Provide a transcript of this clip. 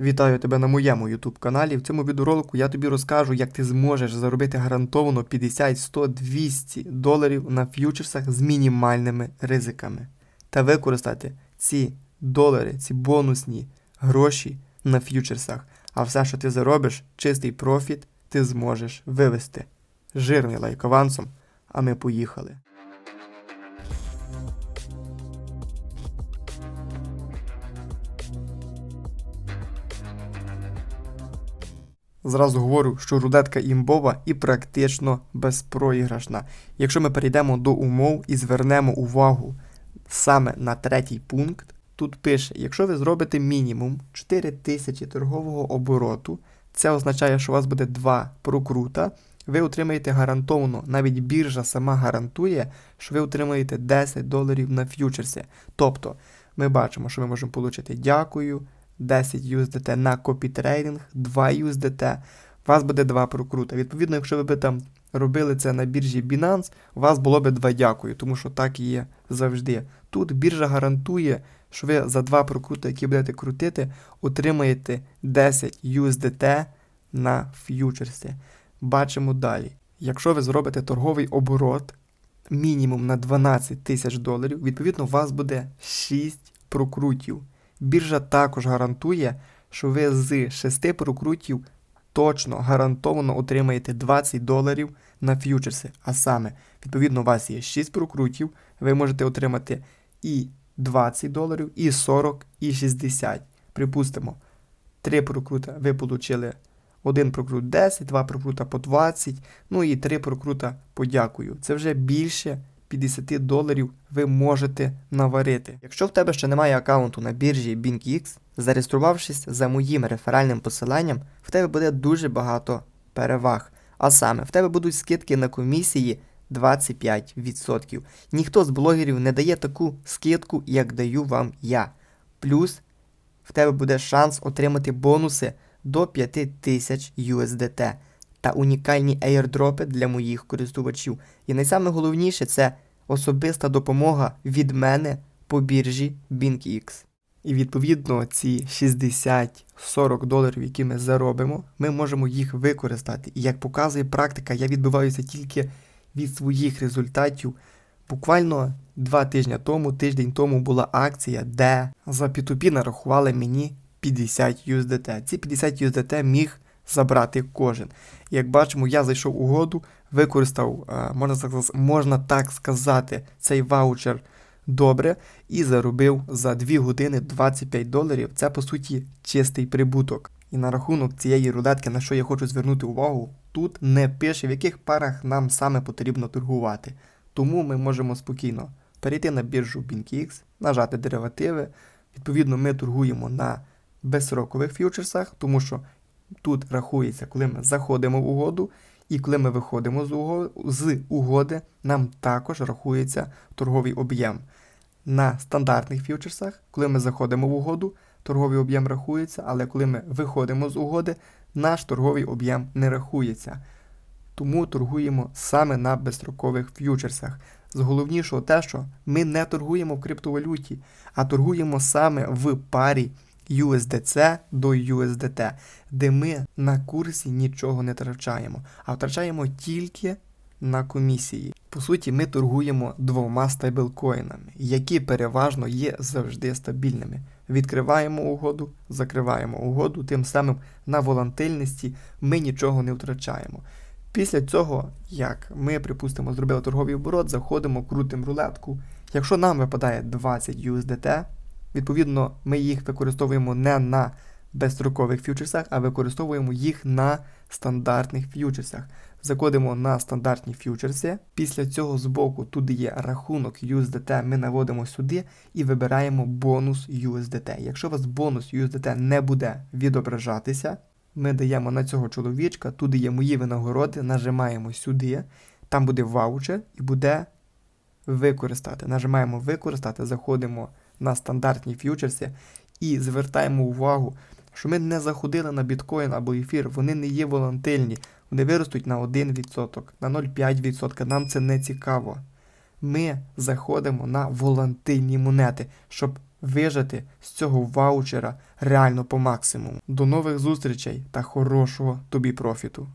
Вітаю тебе на моєму YouTube каналі. В цьому відеоролику я тобі розкажу, як ти зможеш заробити гарантовано 50, 100, 200 доларів на ф'ючерсах з мінімальними ризиками та використати ці долари, ці бонусні гроші на ф'ючерсах. А все, що ти заробиш, чистий профіт, ти зможеш вивести. Жирний лайк авансом, а ми поїхали. Зразу говорю, що рулетка імбова і практично безпроіграшна. Якщо ми перейдемо до умов і звернемо увагу саме на третій пункт, тут пише: якщо ви зробите мінімум 4 тисячі торгового обороту, це означає, що у вас буде 2 прокрута, ви отримаєте гарантовано, навіть біржа сама гарантує, що ви отримаєте 10 доларів на ф'ючерсі. Тобто, ми бачимо, що ми можемо отримати дякую, 10 USDT на копітрейдинг, 2 USDT, у вас буде 2 прокрута. Відповідно, якщо ви би там робили це на біржі Binance, у вас було би 2 дякую, тому що так і є завжди. Тут біржа гарантує, що ви за 2 прокрути, які будете крутити, отримаєте 10 USDT на ф'ючерсі. Бачимо далі. Якщо ви зробите торговий оборот мінімум на 12 тисяч доларів, відповідно, у вас буде 6 прокрутів. Біржа також гарантує, що ви з 6 прокрутів точно гарантовано отримаєте 20 доларів на ф'ючерси. А саме, відповідно, у вас є 6 прокрутів, ви можете отримати і 20 доларів, і 40, і 60. Припустимо, 3 прокрута ви отримали один прокрут 10, два прокрута по 20, ну і 3 прокрута по дякую. Це вже більше 50 доларів ви можете наварити. Якщо в тебе ще немає аккаунту на біржі BinkX, зареєструвавшись за моїм реферальним посиланням, в тебе буде дуже багато переваг. А саме, в тебе будуть скидки на комісії 25%. Ніхто з блогерів не дає таку скидку, як даю вам я. Плюс в тебе буде шанс отримати бонуси до 5000 USDT та унікальні airdропи для моїх користувачів. І найсайголовніше це особиста допомога від мене по біржі BinkX. І відповідно ці 60-40 доларів, які ми заробимо, ми можемо їх використати. І як показує практика, я відбиваюся тільки від своїх результатів. Буквально два тижні тому, тиждень тому була акція, де за P2P нарахували мені 50 USDT. Ці 50 USDT міг забрати кожен. Як бачимо, я зайшов угоду, використав, е, можна так, можна так сказати, цей ваучер добре і заробив за 2 години 25 доларів. Це по суті чистий прибуток. І на рахунок цієї рулетки, на що я хочу звернути увагу, тут не пише, в яких парах нам саме потрібно торгувати. Тому ми можемо спокійно перейти на біржу BinkX, нажати деривативи. Відповідно, ми торгуємо на безсрокових ф'ючерсах, тому що тут рахується, коли ми заходимо в угоду, і коли ми виходимо з угоди, нам також рахується торговий об'єм. На стандартних ф'ючерсах, коли ми заходимо в угоду, торговий об'єм рахується, але коли ми виходимо з угоди, наш торговий об'єм не рахується. Тому торгуємо саме на безстрокових ф'ючерсах. З головнішого те, що ми не торгуємо в криптовалюті, а торгуємо саме в парі USDC до USDT, де ми на курсі нічого не втрачаємо, а втрачаємо тільки на комісії. По суті, ми торгуємо двома стейблкоїнами, які переважно є завжди стабільними. Відкриваємо угоду, закриваємо угоду, тим самим на волатильності ми нічого не втрачаємо. Після цього, як ми, припустимо, зробили торговий оборот, заходимо, крутимо рулетку. Якщо нам випадає 20 USDT, відповідно, ми їх використовуємо не на безстрокових ф'ючерсах, а використовуємо їх на стандартних ф'ючерсах. Заходимо на стандартні ф'ючерси. Після цього збоку тут є рахунок USDT, ми наводимо сюди і вибираємо бонус USDT. Якщо у вас бонус USDT не буде відображатися, ми даємо на цього чоловічка, тут є мої винагороди, нажимаємо сюди, там буде ваучер і буде використати. Нажимаємо використати, заходимо на стандартні ф'ючерси і звертаємо увагу, що ми не заходили на біткоін або ефір, вони не є волатильні, вони виростуть на 1%, на 0,5%. Нам це не цікаво. Ми заходимо на волатильні монети, щоб вижати з цього ваучера реально по максимуму. До нових зустрічей та хорошого тобі профіту!